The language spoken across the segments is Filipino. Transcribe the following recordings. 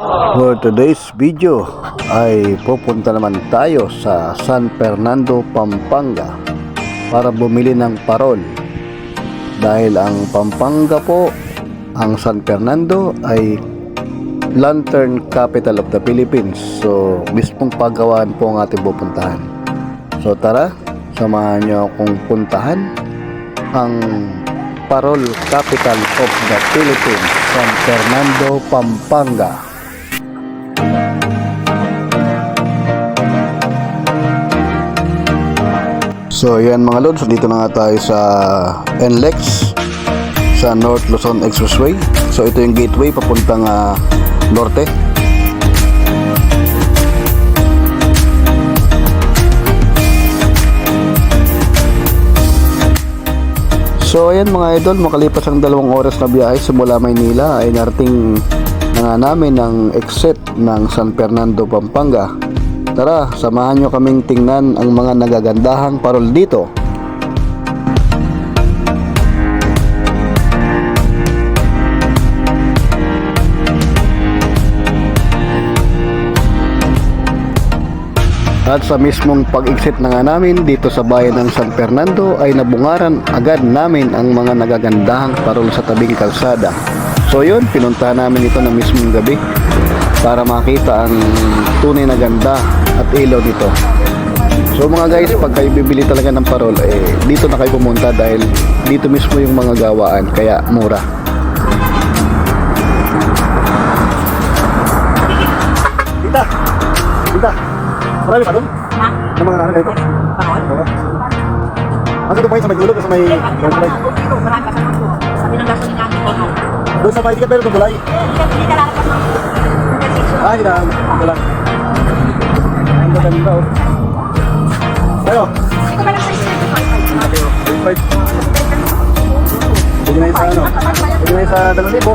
For today's video ay pupunta naman tayo sa San Fernando, Pampanga para bumili ng parol. Dahil ang Pampanga po, ang San Fernando ay Lantern Capital of the Philippines. So, mismong paggawaan po ang ating pupuntahan. So, tara, samahan nyo akong puntahan ang Parol Capital of the Philippines, San Fernando, Pampanga. So yan mga lods, dito na nga tayo sa NLEX sa North Luzon Expressway. So ito yung gateway papuntang ah, norte. So ayan mga idol, makalipas ang dalawang oras na biyahe simula Maynila ay narating na nga namin ang exit ng San Fernando, Pampanga. Tara, samahan nyo kaming tingnan ang mga nagagandahang parol dito. At sa mismong pag-exit na nga namin dito sa bayan ng San Fernando ay nabungaran agad namin ang mga nagagandahang parol sa tabing kalsada. So yun, pinuntahan namin ito ng mismong gabi para makita ang tunay na ganda at ilaw nito. So mga guys, pag kayo bibili talaga ng parol, eh, dito na kayo pumunta dahil dito mismo yung mga gawaan, kaya mura. Tita! Tita! Marami pa doon? Ha? Ng mga ano dito? Parol? Oo. Asa doon pa yun sa may dulo sa may... Marami pa sa mundo. Sabi ng gasolina ni Kono. Doon sa may tikat pero doon bulay. Hindi nalalapas ng intersection. Ah, hindi na. Wala. Ang ganda oh. Tayo. Ito ba lang sa isip? Right. Sige na yung sa ano. Sige na yung sa dalawang libo.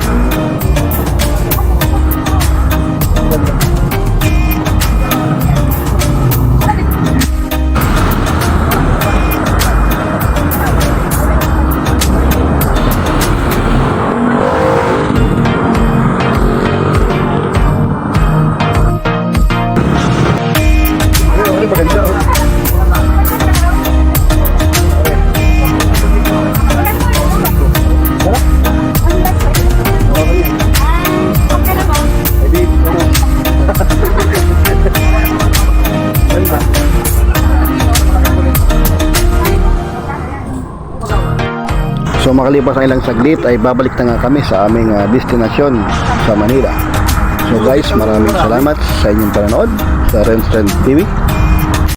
So makalipas ang ilang saglit ay babalik na nga kami sa aming ah, destinasyon sa Manila. So guys, maraming salamat sa inyong panonood sa Renstrand TV.